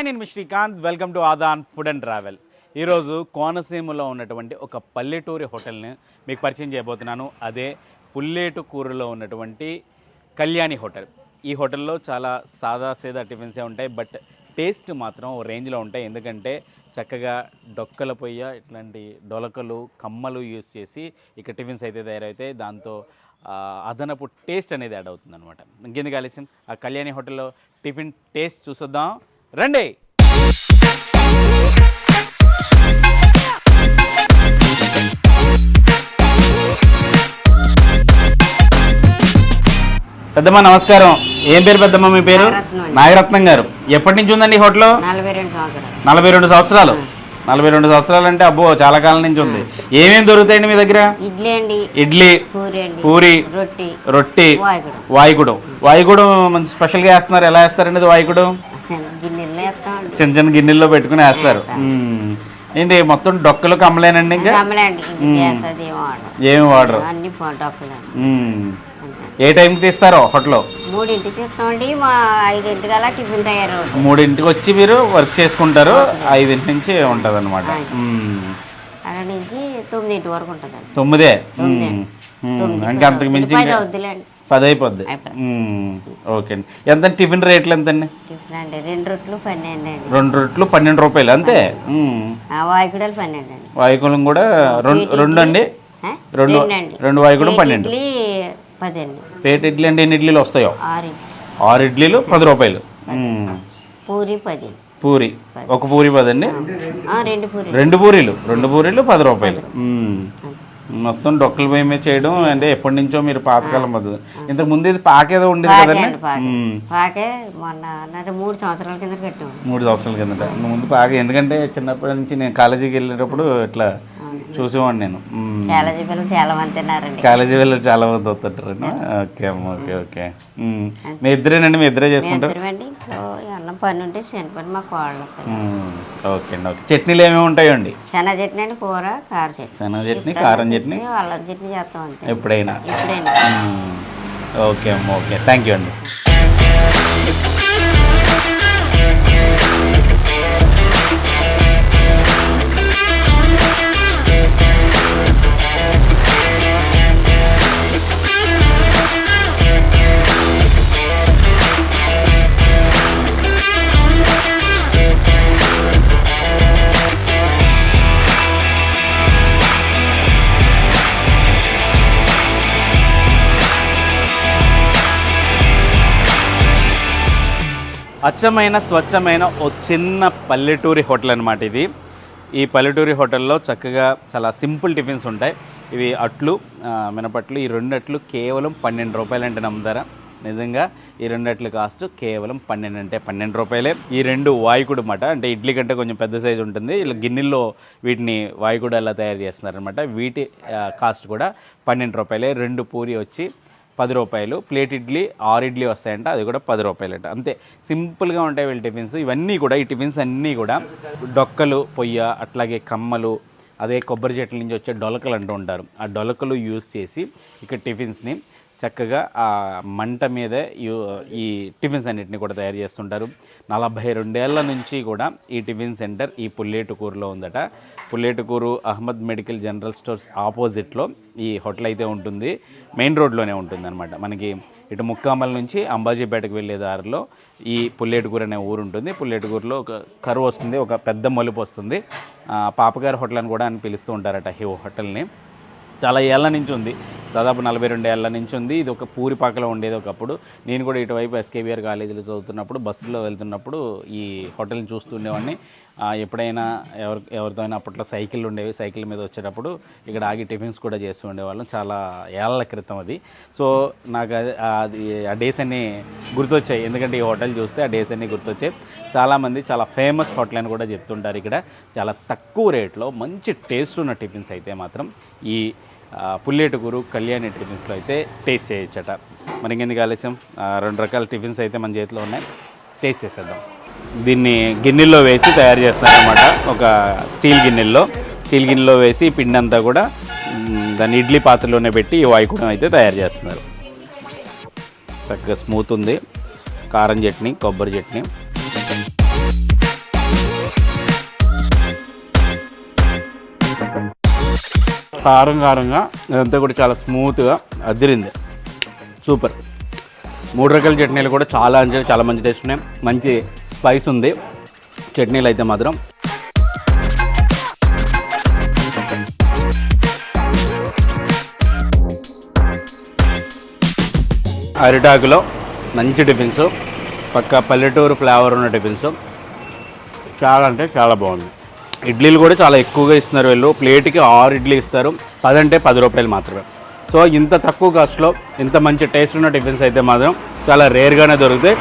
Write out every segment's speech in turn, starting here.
Hi నేను మీ Srikanth. Welcome to Aadan food and travel. ఈరోజు కోనసీమలో ఉన్నటువంటి ఒక పల్లెటూరి హోటల్ని మీకు పరిచయం చేయబోతున్నాను. అదే పుల్లేటు కూరలో ఉన్నటువంటి కళ్యాణి హోటల్. ఈ హోటల్లో చాలా సాదా సీదా టిఫిన్సే ఉంటాయి బట్ టేస్ట్ మాత్రం ఓ రేంజ్లో ఉంటాయి. ఎందుకంటే చక్కగా డొక్కల పొయ్య ఇట్లాంటి డొలకలు కమ్మలు యూస్ చేసి ఇక్కడ టిఫిన్స్ అయితే తయారవుతాయి. దాంతో అదనపు టేస్ట్ అనేది యాడ్ అవుతుంది అనమాట ఇంకెందుకు ఆలస్యం? ఆ కళ్యాణి హోటల్లో టిఫిన్ టేస్ట్ చూసొద్దాం. రండి. పెద్దమ్మ నమస్కారం. ఏం పేరు పెద్దమ్మ మీ పేరు? నాగరత్నం గారు. ఎప్పటి నుంచి ఉందండి ఈ హోటల్? నలభై రెండు సంవత్సరాలు. నలభై రెండు సంవత్సరాలు? అంటే అబ్బో చాలా కాలం నుంచి ఉంది. ఏమేమి దొరుకుతాయండి మీ దగ్గర? ఇడ్లీ అండి. ఇడ్లీ పూరి రొట్టి వాయుకుడు మంచి స్పెషల్గా వేస్తున్నారు. ఎలా వేస్తారండి వేస్తామండి చిన్న చిన్న గిన్నెల్లో పెట్టుకుని వేస్తారు. ఏంటి మొత్తం డొక్కలు కమ్మలేనండి ఇంకా? ఏమో వాడరు? ఏ టైంకి తీస్తారో హోటల్లో? మూడింటికి తీస్తామండి. మా టిఫిన్ మూడింటికి వచ్చి మీరు వర్క్ చేసుకుంటారు. ఐదింటి నుంచి ఉంటుంది అనమాట నుంచి తొమ్మిదింటి వరకు. మ్మ్. తొమ్మిది ఇంకా అంతకు మించి పది అయిపోద్ది. ఓకే అండి. ఎంత టిఫిన్ రేట్లు ఎంతండి? టిఫిన్ అండి రెండు రొట్లు పన్నెండు అండి. రెండు రొట్లు పన్నెండు రూపాయలు అంతే? వాయుకుడలు పన్నెండు అండి. వాయుకులం కూడా రెండు రెండు అండి? రెండు రెండు వాయుకులం ప్లేట్ పన్నెండు. పేట ఇడ్లీ అంటే ఎన్ని ఇడ్లీలు వస్తాయో? ఆరు ఇడ్లీ. ఆరు ఇడ్లీలు పది రూపాయలు. పూరి పది. పూరి. ఒక పూరి పదండి? రెండు పూరి రెండు పూరీలు. రెండు పూరీలు పది రూపాయలు. మొత్తం డొక్కల పొయ్యి మీద చేయడం అంటే ఎప్పటి నుంచో మీరు పాతకాలం పద్ధతి. ఇంతకు ముందు ఇది పాకేదో ఉండేది కదండి? పాకే. మొన్న మూడు సంవత్సరాల కింద కట్టాము మూడు సంవత్సరాల కిందట ముందు పాకే. ఎందుకంటే చిన్నప్పటి నుంచి నేను కాలేజీకి వెళ్ళేటప్పుడు ఇట్లా చూసేవాడిని నేను. కాలేజీ పిల్లలు చాలా మంది తిన్నారండి. కాలేజీ వెళ్ళి చాలా మంది వస్తుంటారు ఓకే అమ్మ ఓకే ఓకే. మీ ఇద్దరేనండి? మీ ఇద్దరే చేసుకుంటారు? పని ఉంటే శని పని మా కోళ్ళు. ఓకే అండి ఓకే. చట్నీలు ఏమేమి ఉంటాయండి? శనగ చట్నీ అండి కూర కార చట్నీ. శనగ చట్నీ కారం చట్నీ అల్లం చట్నీ చేస్తాం అంతే. ఎప్పుడైనా? ఇప్పుడైనా మ్మ్. ఓకే అమ్మ ఓకే. థ్యాంక్ యూ అండి. అచ్చమైన స్వచ్ఛమైన ఓ చిన్న పల్లెటూరి హోటల్ అనమాట ఇది. ఈ పల్లెటూరి హోటల్లో చక్కగా చాలా సింపుల్ టిఫిన్స్ ఉంటాయి. ఇవి అట్లు మినపట్లు. ఈ రెండు అట్లు కేవలం పన్నెండు రూపాయలు అంటే నమ్ముతారా? నిజంగా ఈ రెండు అట్లు కాస్ట్ కేవలం పన్నెండు అంటే పన్నెండు రూపాయలే. ఈ రెండు వాయుకుడు మాట అంటే ఇడ్లీ కంటే కొంచెం పెద్ద సైజు ఉంటుంది. ఇలా గిన్నెల్లో వీటిని వాయుకుడు అలా తయారు చేస్తున్నారనమాట వీటి కాస్ట్ కూడా పన్నెండు రూపాయలే. రెండు పూరి వచ్చి పది రూపాయలు. ప్లేట్ ఇడ్లీ ఆరు ఇడ్లీ వస్తాయంట అది కూడా పది రూపాయలంట. అంతే. సింపుల్గా ఉంటాయి వీళ్ళ టిఫిన్స్. ఇవన్నీ కూడా ఈ టిఫిన్స్ అన్నీ కూడా డొక్కలు పొయ్య అట్లాగే కమ్మలు అదే కొబ్బరి చెట్ల నుంచి వచ్చే డొలకలు అంటూ ఉంటారు. ఆ డొలకలు యూస్ చేసి ఇక్కడ టిఫిన్స్ని చక్కగా ఆ మంట మీద ఈ టిఫిన్స్ అన్నిటిని కూడా తయారు చేస్తుంటారు. నలభై రెండేళ్ళ నుంచి కూడా ఈ టిఫిన్ సెంటర్ ఈ పుల్లేటుకూరులో ఉందట. Pulletikurru Ahmed medical general stores ఆపోజిట్లో ఈ హోటల్ అయితే ఉంటుంది. మెయిన్ రోడ్లోనే ఉంటుంది అనమాట మనకి ఇటు ముక్కామల్ నుంచి అంబాజీపేటకు వెళ్ళే దారిలో ఈ పుల్లేటుకూరు అనే ఊరు ఉంటుంది. పుల్లేటుకూరులో ఒక కరువు వస్తుంది ఒక పెద్ద మలుపు వస్తుంది. పాపగారి హోటల్ అని కూడా అని పిలుస్తూ ఉంటారట ఈ హోటల్ని. చాలా ఏళ్ళ నుంచి ఉంది. దాదాపు నలభై రెండు ఏళ్ళ నుంచి ఉంది. ఇది ఒక పూరిపాకలో ఉండేది ఒకప్పుడు. నేను కూడా ఇటువైపు ఎస్కేబిఆర్ కాలేజీలో చదువుతున్నప్పుడు బస్సులో వెళ్తున్నప్పుడు ఈ హోటల్ని చూస్తుండేవాడిని ఎప్పుడైనా ఎవరి ఎవరితో అయినా అప్పట్లో సైకిల్ ఉండేవి. సైకిల్ మీద వచ్చేటప్పుడు ఇక్కడ ఆగి టిఫిన్స్ కూడా చేస్తూ ఉండేవాళ్ళం. చాలా ఏళ్ళ క్రితం అది. సో నాకు అది అది ఆ డేస్ అన్నీ గుర్తొచ్చాయి. ఎందుకంటే ఈ హోటల్ చూస్తే ఆ డేస్ అన్నీ గుర్తొచ్చాయి. చాలామంది చాలా ఫేమస్ హోటల్ అని కూడా చెప్తుంటారు ఇక్కడ. చాలా తక్కువ రేట్లో మంచి టేస్ట్ ఉన్న టిఫిన్స్ అయితే మాత్రం ఈ ఆ, పుల్లేటుకూరు కళ్యాణి టిఫిన్స్లో అయితే టేస్ట్ చేయొచ్చట. మరి ఇంకెందుకు ఆలస్యం రెండు రకాల టిఫిన్స్ అయితే మన చేతిలో ఉన్నాయి. టేస్ట్ చేసేద్దాం. దీన్ని గిన్నెల్లో వేసి తయారు చేస్తారనమాట ఒక స్టీల్ గిన్నెల్లో. స్టీల్ గిన్నెలో వేసి పిండి అంతా కూడా దాన్ని ఇడ్లీ పాత్రలోనే పెట్టి ఈ వాయుకుడం అయితే తయారు చేస్తున్నారు. చక్కగా స్మూత్ ఉంది. కారం చట్నీ కొబ్బరి చట్నీ. కారం కారంగా ఇదంతా కూడా చాలా స్మూత్గా అదిరింది సూపర్. మూడు రకాల చట్నీలు కూడా చాలా అంటే చాలా మంచి టేస్ట్ ఉన్నాయి. మంచి స్పైస్ ఉంది. చట్నీలు అయితే మాత్రం. అరిటాకులో మంచి టిఫిన్స్. పక్క పల్లెటూరు ఫ్లేవర్ ఉన్న టిఫిన్స్. చాలా అంటే చాలా బాగుంది. ఇడ్లీలు కూడా చాలా ఎక్కువగా ఇస్తున్నారు వీళ్ళు. ప్లేట్కి ఆరు ఇడ్లీ ఇస్తారు. పదంటే పది రూపాయలు మాత్రమే. సో ఇంత తక్కువ కాస్ట్లో ఇంత మంచి టేస్ట్ ఉన్న టిఫిన్స్ అయితే మాత్రం చాలా రేర్గానే దొరుకుతాయి.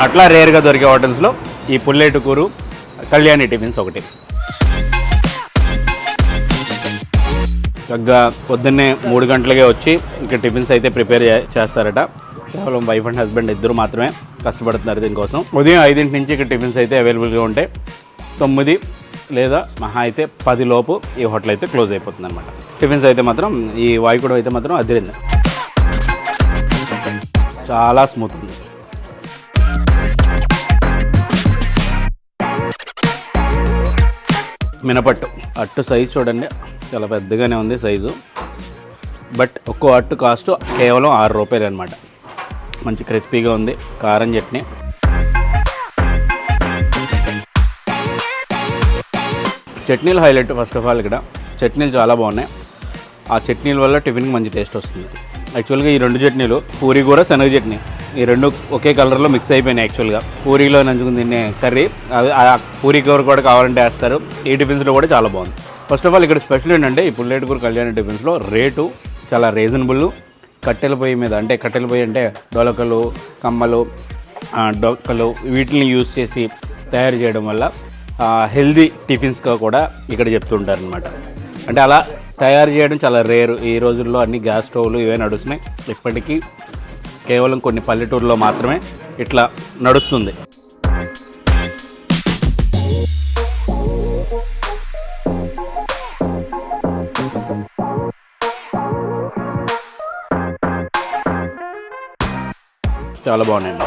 అట్లా రేర్గా దొరికే హోటల్స్లో ఈ పుల్లేటుకూరు కళ్యాణి టిఫిన్స్ ఒకటి. చక్కగా పొద్దున్నే మూడు గంటలకే వచ్చి ఇక్కడ టిఫిన్స్ అయితే ప్రిపేర్ చే- చేస్తారట. కేవలం వైఫ్ అండ్ హస్బెండ్ ఇద్దరు మాత్రమే కష్టపడుతున్నారు దీనికోసం. ఉదయం ఐదింటి నుంచి ఇక్కడ టిఫిన్స్ అయితే అవైలబుల్గా ఉంటాయి. తొమ్మిది లేదా మహా అయితే పది లోపు ఈ హోటల్ అయితే క్లోజ్ అయిపోతుంది అనమాట టిఫిన్స్ అయితే మాత్రం ఈ వాయుకుడు అయితే మాత్రం అదిరింది. చాలా స్మూత్ ఉంది. మినపట్టు. అట్టు సైజు చూడండి చాలా పెద్దగానే ఉంది సైజు. బట్ ఒక్కో అట్టు కాస్ట్ కేవలం ఆరు రూపాయలు అనమాట మంచి క్రిస్పీగా ఉంది కారం చట్నీ. చట్నీలు హైలైట్ ఫస్ట్ ఆఫ్ ఆల్ ఇక్కడ. చట్నీలు చాలా బాగున్నాయి. ఆ చట్నీల వల్ల టిఫిన్కి మంచి టేస్ట్ వస్తుంది. యాక్చువల్గా ఈ రెండు చట్నీలు పూరి కూర శనగ చట్నీ ఈ రెండు ఒకే కలర్లో మిక్స్ అయిపోయినాయి యాక్చువల్గా. పూరిలో నంచుకుని తినే కర్రీ అది ఆ పూరి కూర కూడా కావాలంటే వేస్తారు. ఈ టిఫిన్స్లో కూడా చాలా బాగుంది. ఫస్ట్ ఆఫ్ ఆల్ ఇక్కడ స్పెషల్ ఏంటంటే ఈ పుల్లేటికూర కళ్యాణ టిఫిన్స్లో రేటు చాలా రీజనబుల్. కట్టెల పొయ్యి మీద అంటే కట్టెల పొయ్యి అంటే డొలకలు కమ్మలు డొక్కలు వీటిని యూజ్ చేసి తయారు చేయడం వల్ల హెల్దీ టిఫిన్స్గా కూడా ఇక్కడ చెప్తుంటారు అనమాట అంటే అలా తయారు చేయడం చాలా రేరు. ఈ రోజుల్లో అన్ని గ్యాస్ స్టవ్లు ఇవే నడుస్తున్నాయి. ఇప్పటికీ కేవలం కొన్ని పల్లెటూరులో మాత్రమే ఇట్లా నడుస్తుంది. చాలా బాగున్నాయండి.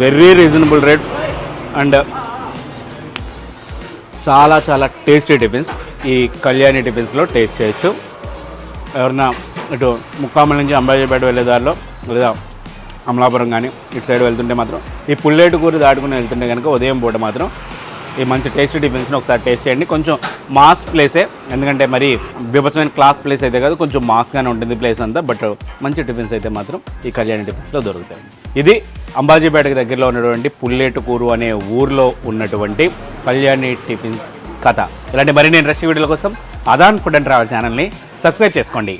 వెరీ రీజనబుల్ రేట్ అండ్ చాలా చాలా టేస్టీ టిఫిన్స్. ఈ కళ్యాణి టిఫిన్స్లో టేస్ట్ చేయొచ్చు. ఎవరన్నా ఇటు ముక్కామల నుంచి అంబాజీపేట వెళ్ళే దారిలో లేదా అమలాపురం కానీ ఇటు సైడ్ వెళ్తుంటే మాత్రం ఈ పుల్లేటు కూర దాటుకుని వెళ్తుంటే కనుక ఉదయం పూట మాత్రం ఈ మంచి టేస్టీ టిఫిన్స్ని ఒకసారి టేస్ట్ చేయండి. కొంచెం మాస్ ప్లేసే ఎందుకంటే మరి విభజమైన క్లాస్ ప్లేస్ అయితే కాదు కొంచెం మాస్గానే ఉంటుంది ప్లేస్ అంతా బట్ మంచి టిఫిన్స్ అయితే మాత్రం ఈ కళ్యాణి టిఫిన్స్లో దొరుకుతాయి. ఇది అంబాజీపేటకి దగ్గరలో ఉన్నటువంటి పుల్లేటుకూరు అనే ఊర్లో ఉన్నటువంటి కళ్యాణి టిఫిన్స్ కథ. ఇలాంటి మరిన్ని ఇంట్రెస్టింగ్ వీడియోల కోసం అదాన్ ఫుడ్ అండ్ ట్రావెల్ ఛానల్ని సబ్స్క్రైబ్ చేసుకోండి.